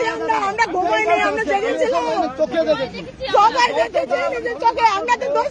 সবাই দেখেছি আমরা আমরা ঘুমাইনি আমরা জেগেছিলাম চোখে দেখেছি নিজের চোখে আমরা তো দোষ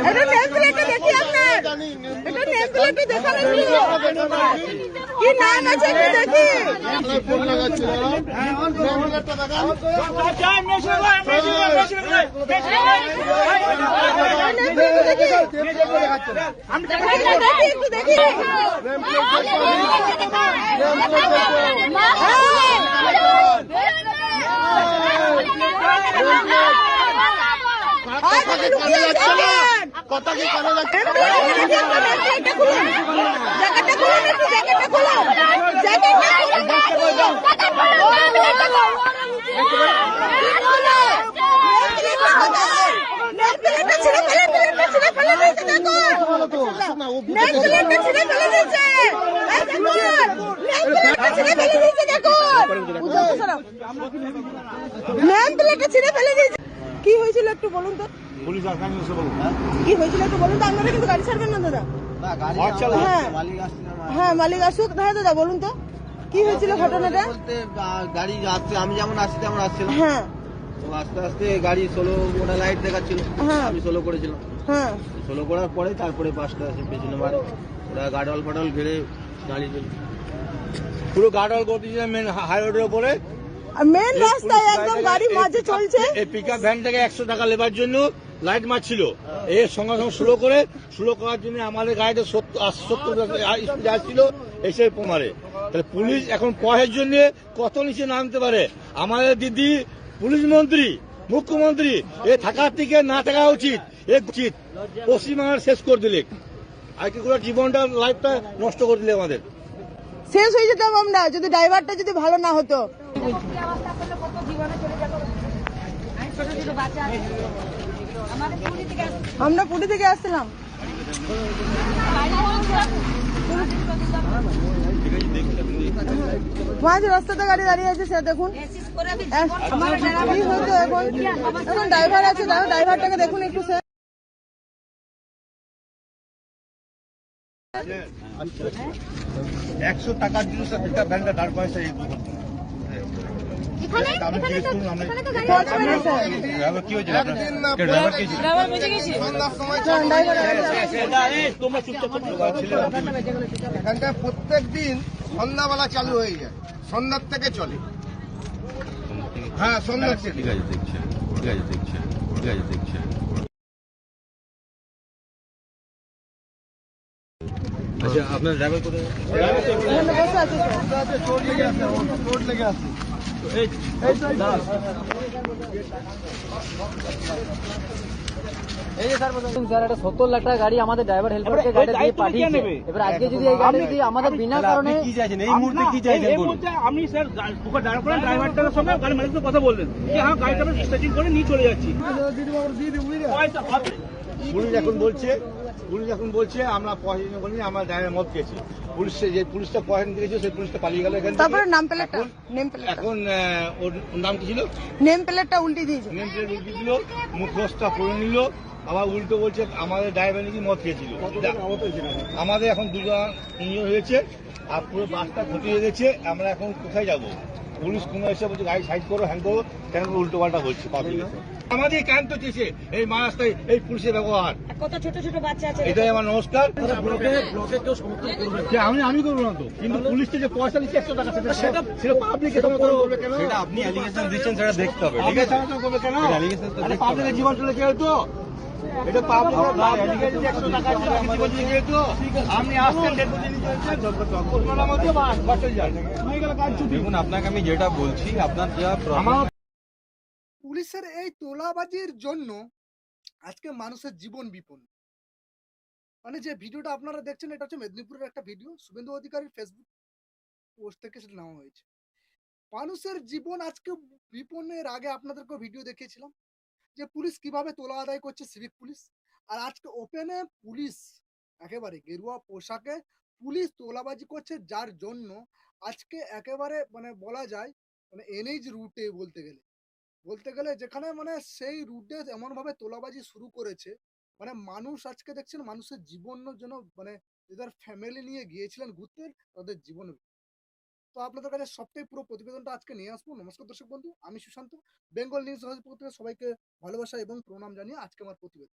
এটা নেম প্লেটে দেখি আপনার। এটা নেম প্লেটে দেখাবেন কি? নাম আছে একটু দেখি। দেখি দেখি দেখি কথা কি কানে যাচ্ছে? না কথা কি কানে যাচ্ছে? জ্যাকেটটা খুলুন। জ্যাকেটটা কি হয়েছিল একটু বলুন তো? পুলিশ আসামি এসে বলুন কি হয়েছিল একটু বলুন তো? আপনারা কিন্তু গাড়ি ছাড়বেন না দাদা। হ্যাঁ। হ্যাঁ মালিক আসুক। হ্যাঁ দাদা বলুন তো। কি হয়েছিল ঘটনাটা? বলতে গাড়ি আসছে আমি যেমন আসছি তেমন আসছিলাম হ্যাঁ। তো আস্তে আস্তে গাড়ি ষোলো ওটা লাইট দেখাচ্ছিল। হ্যাঁ। আমি ষোলো করেছিলাম। হ্যাঁ। ষোলো করার পরে তারপরে পাঁচটা আসে পেছনে মারে। ওরা গাডল ফাডল ঘিরে দাঁড়িয়ে চলছে। পুরো গার্ডওয়াল করে দিয়েছে মেন হাই রোডের উপরে মেন রাস্তায় একদম গাড়ি মাঝে চলছে। এই পিক আপ ভ্যানটাকে একশো টাকা লেবার জন্য লাইট মারছিল। এর সঙ্গে সঙ্গে স্লো করে স্লো করার জন্য আমাদের গাড়িতে সত্তর স্পিডে আসছিল এসে মারে। তাহলে পুলিশ এখন পয়ের জন্য কত নিচে নামতে পারে? আমাদের দিদি পুলিশ মন্ত্রী মুখ্যমন্ত্রী এ থাকার থেকে না থাকা উচিত এ উচিত। পশ্চিমবাংলার শেষ করে দিলে। আর কি করে জীবনটা লাইফটা নষ্ট করে দিলে আমাদের। শেষ হয়ে যেতাম আমরা যদি ড্রাইভারটা যদি ভালো না হতো। আমরা পুরী থেকে আসছিলাম। মাঝ রাস্তাতে গাড়ি দাঁড়িয়ে আছে সে দেখুন। এখন? ড্রাইভার আছে ড্রাইভারটাকে দেখুন একটু স্যার একশো টাকার জিনিস একটা ভ্যানটা দাঁড় করেছে এই দুর্ঘটনা ড্রাইভার আপনার ড্রাইভার ড্রাইভার প্রত্যেক দিন সন্ধ্যাবেলা চালু হয়ে যায়। সন্ধ্যার থেকে চলে। হ্যাঁ সন্ধ্যার থেকে। ঠিক আছে দেখছি। ঠিক আছে দেখছি। ঠিক আছে দেখছি। আচ্ছা আপনার ড্রাইভার কোথায়? আছে চোট লেগে আছে। চোট লেগে স্যার একটা সত্তর লাখ টাকা গাড়ি আমাদের ড্রাইভার হেল্পারকে গাড়িটা দিয়ে পাঠিয়েছে এবার আজকে যদি এই গাড়ি যদি আমাদের বিনা কারণে কি চাইছেন এই মুহূর্তে কি চাইছেন এই আমি স্যার ওকে দাঁড় করেন ড্রাইভারটার সঙ্গে গাড়ি মালিকের কথা বললেন যে হ্যাঁ গাড়িটা আমি স্ট্রেচিং করে নিয়ে চলে যাচ্ছি এখন বলছে পুলিশ এখন বলছে আমরা পয়সা করিনি আমরা ড্রাইভার মদ খেয়েছি। পুলিশ যে পুলিশটা পয়সা দিয়েছে সেই পুলিশটা পালিয়ে গেল এখান থেকে। তারপরে নাম প্লেটটা নেম প্লেটটা। এখন ওর ওর নাম কি ছিল? নেম প্লেটটা উল্টে দিয়েছে। নেম প্লেট উল্টে দিল মুখোশটা পরে নিল আবার উল্টো বলছে আমাদের ড্রাইভার নাকি মদ খেয়েছিল। আমাদের এখন দুজন ইঞ্জিন হয়েছে আর পুরো বাসটা ক্ষতি হয়ে গেছে আমরা এখন কোথায় যাব? পুলিশ কোনো এসে বলছে গাড়ি সাইড করো হ্যান্ড করো। কেন উল্টো পাল্টা পাবলিক আমাদের ক্যান্ত চেয়েছে এই মহারাস্তায় এই পুলিশের ব্যবহার। কত ছোট ছোট বাচ্চা আছে এটাই আমার নমস্কার। আমি আমি করব না তো। কিন্তু পুলিশ থেকে পয়সা নিচ্ছে একশো টাকা সেটা সেটা সেটা পাবলিক করবে কেন? সেটা আপনি অ্যালিগেশন দিচ্ছেন সেটা দেখতে হবে ঠিক আছে? সমর্থন করবে কেন? তো পাবলিকের জীবন চলে গেল তো? এটা একশো টাকা জীবন চলে তো? আপনি আসছেন দেখুন আপনাকে আমি যেটা বলছি আপনার যা পুলিশের এই তোলাবাজির জন্য আজকে মানুষের জীবন বিপন্ন। মানে যে ভিডিওটা আপনারা দেখছেন, এটা হচ্ছে মেদিনীপুরের একটা ভিডিও। শুভেন্দু অধিকারীর ফেসবুক পোস্ট থেকে সেটা নেওয়া হয়েছে। মানুষের জীবন আজকে বিপন্নের আগে আপনাদেরকে ভিডিও দেখিয়েছিলাম, যে পুলিশ কীভাবে তোলা আদায় করছে সিভিক পুলিশ। আর আজকে ওপেনে পুলিশ, একেবারে গেরুয়া পোশাকে পুলিশ তোলাবাজি করছে যার জন্য আজকে একেবারে মানে বলা যায় মানে এনএইচ রুটে বলতে গেলে। বলতে গেলে যেখানে মানে সেই রুটে এমন ভাবে তোলাবাজি শুরু করেছে মানে মানুষ আজকে দেখছেন মানুষের জীবনের জন্য মানে যাদের ফ্যামিলি নিয়ে গিয়েছিলেন ঘুরতে, তাদের জীবন তো আপনাদের কাছে সবটাই পুরো প্রতিবেদনটা আজকে নিয়ে আসব। নমস্কার দর্শক বন্ধু, আমি সুশান্ত, বেঙ্গল নিউজ থেকে সবাইকে ভালোবাসা এবং প্রণাম জানিয়ে আজকে আমার প্রতিবেদন।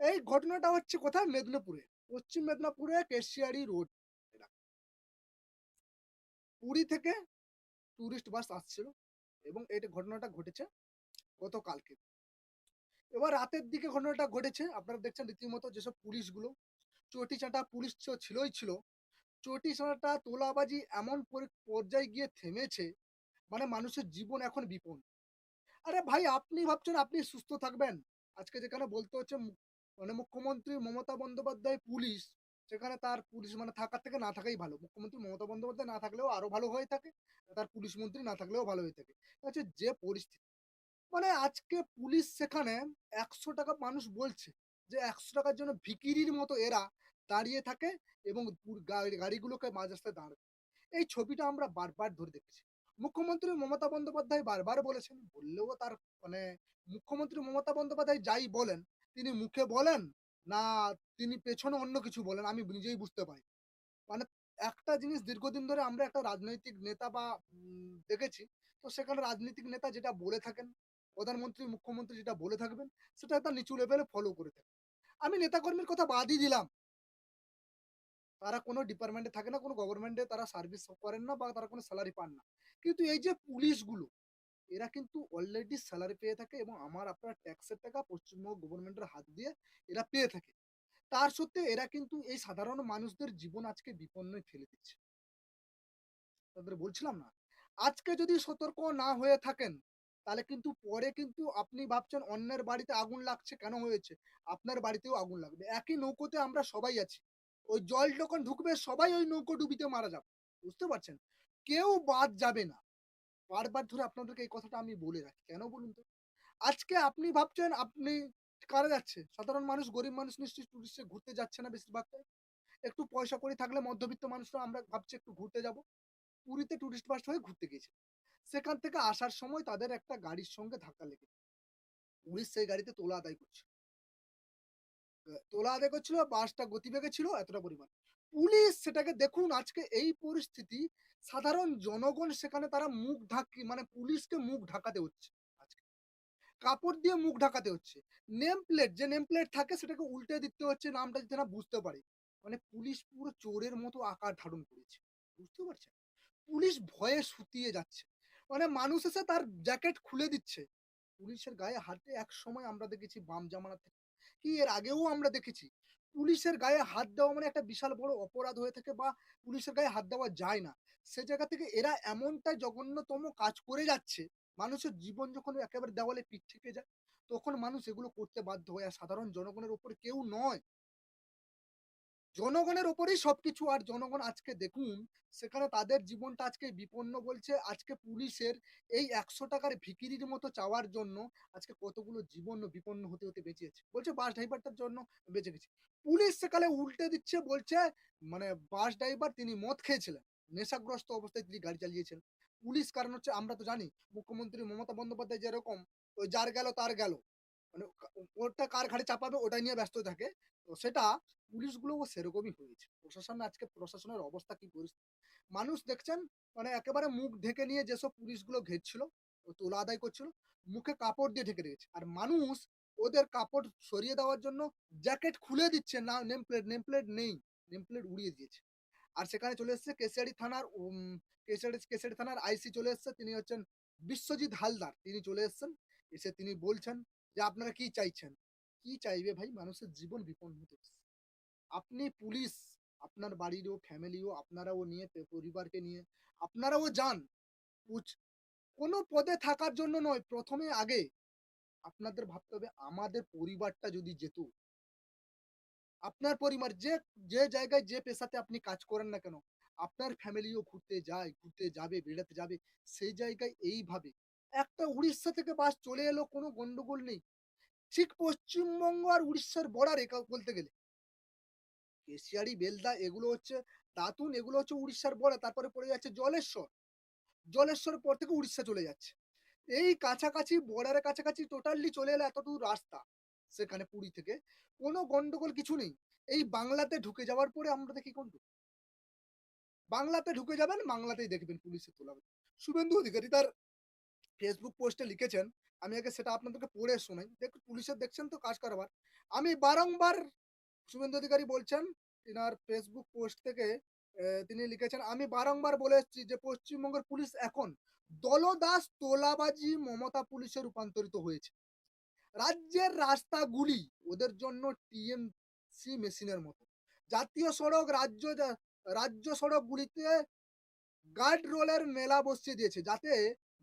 এই ঘটনাটা হচ্ছে কোথায়? মেদিনীপুরে, পশ্চিম মেদিনীপুরে কেশিয়ারি রোড। পুরী থেকে টুরিস্ট বাস আসছিল। এবং এই ঘটনাটা ঘটেছে গতকালকে। এবার রাতের দিকে ঘটনাটা ঘটেছে, আপনারা দেখছেন রীতিমতো যেসব পুলিশগুলো চটি চাটা পুলিশ তো ছিলই ছিল চটি চাটা তোলাবাজি এমন পরি- পর্যায়ে গিয়ে থেমেছে মানে মানুষের জীবন এখন বিপন্ন। আরে ভাই, আপনি ভাবছেন আপনি সুস্থ থাকবেন? আজকে যেখানে বলতে হচ্ছে মানে মুখ্যমন্ত্রী মমতা বন্দ্যোপাধ্যায় পুলিশ সেখানে তার পুলিশ মানে থাকার থেকে না থাকাই ভালো। মুখ্যমন্ত্রী মমতা বন্দ্যোপাধ্যায় না থাকলেও আরও ভালো হয়ে থাকে, তার পুলিশ মন্ত্রী না থাকলেও ভালো হয়ে থাকে। হচ্ছে যে পরিস্থিতি মানে আজকে পুলিশ সেখানে একশো টাকা মানুষ বলছে যে একশো টাকার জন্য ভিকিরির মতো এরা দাঁড়িয়ে থাকে এবং গাড়িগুলোকে মাঝ রাস্তায় দাঁড়ায় এই ছবিটা আমরা বারবার ধরে দেখেছি। মুখ্যমন্ত্রী মমতা বন্দ্যোপাধ্যায় বারবার বলেছেন, বললেও তার মানে মুখ্যমন্ত্রী মমতা বন্দ্যোপাধ্যায় যাই বলেন, তিনি মুখে বলেন না, তিনি পেছনে অন্য কিছু বলেন, আমি নিজেই বুঝতে পারি। মানে একটা জিনিস দীর্ঘদিন ধরে আমরা একটা রাজনৈতিক নেতা বা দেখেছি, তো সেখানে রাজনৈতিক নেতা যেটা বলে থাকেন, প্রধানমন্ত্রী, মুখ্যমন্ত্রী যেটা বলে থাকবেন, সেটা একটা নিচু লেভেলে ফলো করে থাকে আমি নেতাকর্মীর কথা বাদই দিলাম। তারা কোনো ডিপার্টমেন্টে থাকে না, কোনো গভর্নমেন্টে তারা সার্ভিস করেন না বা তারা কোনো স্যালারি পান না। কিন্তু এই যে পুলিশগুলো এরা কিন্তু অলরেডি স্যালারি পেয়ে থাকে এবং আমার আপনার ট্যাক্সের টাকা পশ্চিমবঙ্গ গভর্নমেন্টের হাত দিয়ে এরা পেয়ে থাকে। তার সত্ত্বেও এরা কিন্তু এই সাধারণ মানুষদের জীবন আজকে বিপন্নে ফেলে দিচ্ছে। তাদের বলছিলাম না, আজকে যদি সতর্ক না হয়ে থাকেন, তাহলে কিন্তু পরে কিন্তু আপনি ভাবছেন অন্যের বাড়িতে আগুন লাগছে কেন হয়েছে? আপনার বাড়িতেও আগুন লাগবে। একই নৌকোতে আমরা সবাই আছি। ওই জল যখন ঢুকবে, সবাই ওই নৌকো ডুবিতে মারা যাবে। বুঝতে পারছেন? কেউ বাদ যাবে না। বারবার ধরে আপনাদেরকে এই কথাটা আমি বলে রাখি। কেন বলুন তো? আজকে আপনি ভাবছেন আপনি কারা যাচ্ছে? সাধারণ মানুষ, গরিব মানুষ নিশ্চয়ই টুরিস্টে ঘুরতে যাচ্ছে না বেশিরভাগটাই একটু পয়সা করে থাকলে মধ্যবিত্ত মানুষরা আমরা ভাবছি একটু ঘুরতে যাব। পুরীতে টুরিস্ট বাস হয়ে ঘুরতে গেছে সেখান থেকে আসার সময় তাদের একটা গাড়ির সঙ্গে ধাক্কা লেগে পুলিশ সেই গাড়িতে তোলা আদায় করছে তোলা আদায় করছিল বাসটা গতিবেগে ছিল, এতটা পরিমাণ। পুলিশ সেটাকে দেখুন, আজকে এই পরিস্থিতি সাধারণ জনগণ সেখানে তারা মুখ ঢাকি মানে পুলিশকে মুখ ঢাকাতে হচ্ছে কাপড় দিয়ে মুখ ঢাকাতে হচ্ছে। নেম প্লেট যে নেম প্লেট থাকে সেটাকে উল্টে দিতে হচ্ছে, নামটা যাতে না বুঝতে পারে। মানে পুলিশ পুরো চোরের মতো আকার ধারণ করেছে, বুঝতে পারছেন? পুলিশ ভয়ে শুতিয়ে যাচ্ছে। মানে মানুষ এসে তার জ্যাকেট খুলে দিচ্ছে। পুলিশের গায়ে হাতে এক সময় আমরা দেখেছি বাম জামানা থেকে কি এর আগেও আমরা দেখেছি? পুলিশের গায়ে হাত দেওয়া মানে একটা বিশাল বড় অপরাধ হয়ে থাকে বা পুলিশের গায়ে হাত দেওয়া যায় না। সে জায়গা থেকে এরা এমনটাই জঘন্যতম কাজ করে যাচ্ছে, মানুষের জীবন যখন একেবারে দেওয়ালে পিঠ থেকে যায়, তখন মানুষ এগুলো করতে বাধ্য হয়। আর সাধারণ জনগণের উপর কেউ নয়। জনগণের ওপরেই সবকিছু। আর জনগণ আজকে দেখুন, সেখানে তাদের জীবনটা আজকে বিপন্ন বলছে। আজকে পুলিশের এই একশো টাকার ভিকিরির মতো চাওয়ার জন্য আজকে কতগুলো জীবন বিপন্ন হতে হতে বেঁচেছে। বলছে বাস ড্রাইভারটার জন্য বেঁচে গেছে। পুলিশ সেকালে উল্টে দিচ্ছে, বলছে মানে বাস ড্রাইভার তিনি মদ খেয়েছিলেন। নেশাগ্রস্ত অবস্থায় তিনি গাড়ি চালিয়েছেন পুলিশ কারণ হচ্ছে আমরা তো জানি, মুখ্যমন্ত্রী মমতা বন্দ্যোপাধ্যায় যেরকম, ওই যার গেল তার গেল। মানে ওটা কার ঘাড়ে চাপাবে ওটা নিয়ে ব্যস্ত থাকে। তো সেটা পুলিশগুলোও সেরকমই হয়েছে। প্রশাসন আজকে, প্রশাসনের অবস্থা কি পরিস্থিতি? মানুষ দেখছেন মানে একেবারে মুখ ঢেকে নিয়ে যেসব পুলিশগুলো ঘেরছিল, তোলা আদায় করছিল, মুখে কাপড় দিয়ে ঢেকে রেখেছে। আর মানুষ ওদের কাপড় সরিয়ে দেওয়ার জন্য জ্যাকেট খুলে দিচ্ছে, না, নেম প্লেট নেম প্লেট নেই, নেম প্লেট উড়িয়ে দিয়েছে। আর সেখানে চলে এসেছে কেশিয়াড়ি থানার কেশিয়াড়ি কেশিয়াড়ি থানার আইসি চলে এসেছে, তিনি হচ্ছেন বিশ্বজিৎ হালদার। তিনি চলে এসেছেন, এসে তিনি বলছেন যে আপনারা কি চাইছেন? কি চাইবে ভাই? মানুষের জীবন বিপন্ন হতে আপনি পুলিশ, আপনার বাড়িরও ফ্যামিলিও আপনারাও নিয়ে পরিবারকে নিয়ে, আপনারাও যান। কোনো পদে থাকার জন্য নয়। প্রথমে আগে আপনাদের ভাবতে হবে, আমাদের পরিবারটা যদি যেত, আপনার পরিবার, যে যে জায়গায় যে পেশাতে আপনি কাজ করেন না কেন, আপনার ফ্যামিলিও ঘুরতে যায়, ঘুরতে যাবে, বেড়াতে যাবে, সেই জায়গায় এইভাবে একটা উড়িষ্যা থেকে বাস চলে এলো, কোনো গন্ডগোল নেই। ঠিক পশ্চিমবঙ্গ আর উড়িষ্যার বর্ডারে বলতে গেলে। কেশিয়ারি, বেলদা, এগুলো হচ্ছে দাতুন, এগুলো হচ্ছে উড়িষ্যার বর্ডার তারপরে পড়ে যাচ্ছে জলেশ্বর। জলেশ্বর পর থেকে উড়িষ্যা চলে যাচ্ছে। এই কাছাকাছি বর্ডারের কাছাকাছি টোটালি চলে এলো এতদূর রাস্তা, সেখানে পুরী থেকে। কোনো গন্ডগোল কিছু নেই। এই বাংলাতে ঢুকে যাওয়ার পরে আমরা দেখি গন্ডগোল বাংলাতে ঢুকে যাবেন, বাংলাতেই দেখবেন পুলিশে তোলা। শুভেন্দু অধিকারী তার ফেসবুক পোস্টে লিখেছেন, আমি আগে সেটা আপনাদেরকে পড়ে শোনাই। দেখ পুলিশের দেখছেন তো কাজ কারবার। আমি বারংবার শুভেন্দু অধিকারী বলছেন, তিনার ফেসবুক পোস্ট থেকে তিনি লিখেছেন, আমি বারংবার বলে এসেছি যে পশ্চিমবঙ্গের পুলিশ এখন দলদাস তোলাবাজি মমতা পুলিশে রূপান্তরিত হয়েছে। রাজ্যের রাস্তাগুলি ওদের জন্য টিএমসি মেশিনের মতো। জাতীয় সড়ক, রাজ্য রাজ্য সড়কগুলিতে গার্ড রোলের মেলা বসিয়ে দিয়েছে যাতে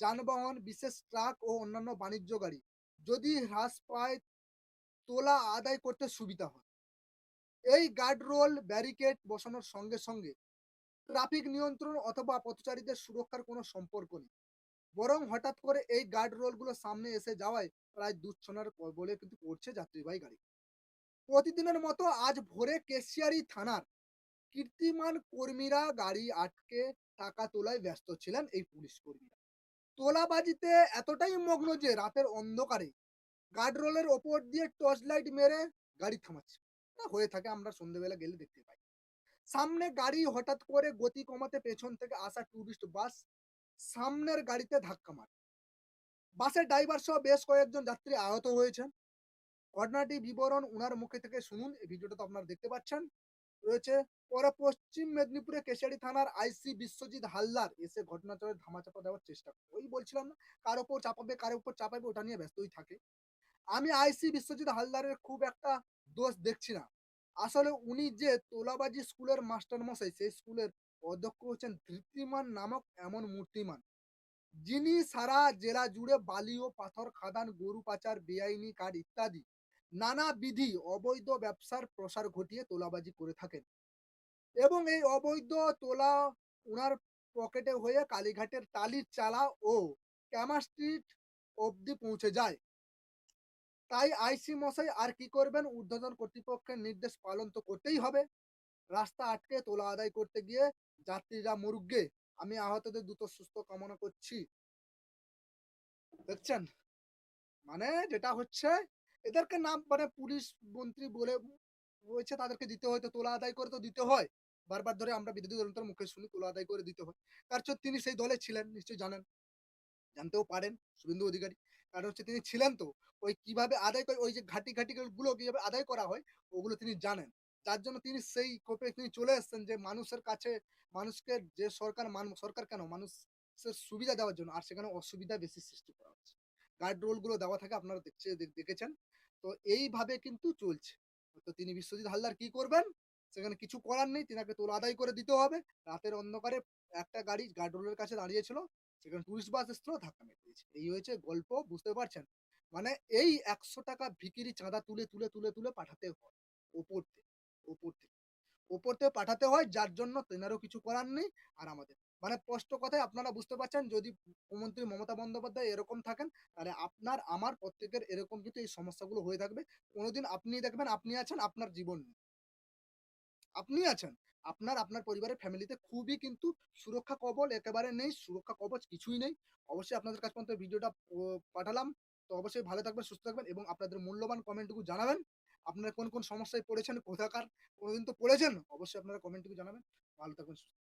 যানবাহন, বিশেষ ট্রাক ও অন্যান্য বাণিজ্য গাড়ি যদি হ্রাস পায়, তোলা আদায় করতে সুবিধা হয়। এই গার্ড রোল ব্যারিকেড বসানোর সঙ্গে সঙ্গে ট্রাফিক নিয়ন্ত্রণ অথবা পথচারীদের সুরক্ষার কোনো সম্পর্ক নেই। বরং হঠাৎ করে এই গার্ড রোলগুলো সামনে এসে যাওয়ায় প্রায় দুচ্ছনার বলে কিন্তু পড়ছে যাত্রীবাহী গাড়ি। প্রতিদিনের মতো আজ ভোরে কেশিয়ারি থানার কীর্তিমান কর্মীরা গাড়ি আটকে টাকা তোলায় ব্যস্ত ছিলেন এই পুলিশ কর্মীরা। তোলাবাজিতে এতটাই মগ্ন যে রাতের অন্ধকারে গার্ডরোলের ওপর দিয়ে টর্চ লাইট মেরে গাড়ি থামাচ্ছে। হয়ে থাকে আমরা সন্ধ্যেবেলা গেলে দেখতে পাই। সামনে গাড়ি হঠাৎ করে গতি কমাতে পেছন থেকে আসা টুরিস্ট বাস সামনের গাড়িতে ধাক্কা মারে। বাসের ড্রাইভার সহ বেশ কয়েকজন যাত্রী আহত হয়েছেন। ঘটনাটি বিবরণ উনার মুখে থেকে শুনুন। এই ভিডিওটা তো আপনারা দেখতে পাচ্ছেন। রয়েছে পরে পশ্চিম মেদিনীপুরে কেশারি থানার আইসি বিশ্বজিৎ হালদার এসে ঘটনাচলে ধামাচাপা দেওয়ার চেষ্টা করে। ওই বলছিলাম না, কার ওপর চাপাবে, কার ওপর চাপাবে ওটা নিয়ে ব্যস্তই থাকে। আমি আইসি বিশ্বজিৎ হালদারের খুব একটা দোষ দেখছি না। আসলে উনি যে তোলাবাজি স্কুলের মাস্টার মশাই সেই স্কুলের অধ্যক্ষ হচ্ছেন ধৃতিমান নামক এমন মূর্তিমান। যিনি সারা জেলা জুড়ে বালি ও পাথর খাদান, গরু পাচার, বেআইনি কার্ড ইত্যাদি নানা বিধি অবৈধ ব্যবসার প্রসার ঘটিয়ে তোলাবাজি করে থাকেন। এবং এই অবৈধ তোলা উনার পকেটে হয়ে কালীঘাটের টালির চালা ও ক্যামা স্ট্রিট অবধি পৌঁছে যায়। তাই আইসি মশাই আর কি করবেন? ঊর্ধ্বতন কর্তৃপক্ষের নির্দেশ পালন তো করতেই হবে। রাস্তা আটকে তোলা আদায় করতে গিয়ে যাত্রীরা মরুগে আমি আহতদের দ্রুত সুস্থ কামনা করছি। দেখছেন? মানে যেটা হচ্ছে, এদেরকে নাম মানে পুলিশ মন্ত্রী বলে হয়েছে তাদেরকে দিতে হয় তো তোলা আদায় করে তো দিতে হয়। বারবার ধরে আমরা বিদ্যুৎ দলের মুখে শুনি তোলা আদায় করে দিতে হয়। তার জন্য তিনি সেই দলে ছিলেন, নিশ্চয়ই জানেন। জানতেও পারেন, শুভেন্দু অধিকারী। কারণ হচ্ছে তিনি ছিলেন তো, ওই কীভাবে আদায় করে, ওই যে ঘাটি ঘাটি গুলো কীভাবে আদায় করা হয়, ওগুলো তিনি জানেন। যার জন্য তিনি সেই কোপে তিনি চলে এসেছেন যে মানুষের কাছে, মানুষকে যে সরকার সরকার কেন? মানুষের সুবিধা দেওয়ার জন্য। আর সেখানে অসুবিধা বেশি সৃষ্টি করা হচ্ছে। গার্ড রোলগুলো দেওয়া থাকে, আপনারা দেখছে দেখেছেন। তো এইভাবে কিন্তু চলছে। তো তিনি বিশ্বজিৎ হালদার কি করবেন? সেখানে কিছু করার নেই, তিনাকে তোলা আদায় করে দিতে হবে। রাতের অন্ধকারে একটা গাড়ি গার্ড রোলের কাছে দাঁড়িয়েছিল সেখানে টুরিস্ট বাস এসেছিল, ধাক্কা মেরে দিয়েছে। এই হয়েছে গল্প, বুঝতে পারছেন? মানে এই একশো টাকা ভিকিরি চাঁদা তুলে তুলে তুলে তুলে পাঠাতে হয় ওপর থেকে ওপর থেকে। ওপর থেকে পাঠাতে হয়, যার জন্য তেনারও কিছু করার নেই আর আমাদের। মানে স্পষ্ট কথায় আপনারা বুঝতে পারছেন, যদি মুখ্যমন্ত্রী মমতা বন্দ্যোপাধ্যায় এরকম থাকেন, তাহলে আপনার, আমার প্রত্যেকের এরকম কিন্তু এই সমস্যাগুলো হয়ে থাকবে, কোনোদিন আপনি দেখবেন, আপনি আছেন, আপনার জীবন নেই। আপনি আছেন। আপনার আপনার পরিবারের ফ্যামিলিতে খুবই কিন্তু সুরক্ষা কবল একেবারে নেই, সুরক্ষা কবচ কিছুই নেই। অবশ্যই আপনাদের কাছ পর্যন্ত ভিডিওটা পাঠালাম। তো অবশ্যই ভালো থাকবেন, সুস্থ থাকবেন এবং আপনাদের মূল্যবান কমেন্টটুকু জানাবেন। আপনারা কোন কোন সমস্যায় পড়েছেন, কোথাকার, কোনোদিন তো পড়েছেন, অবশ্যই আপনারা কমেন্টটুকু জানাবেন। ভালো থাকবেন, সুস্থ।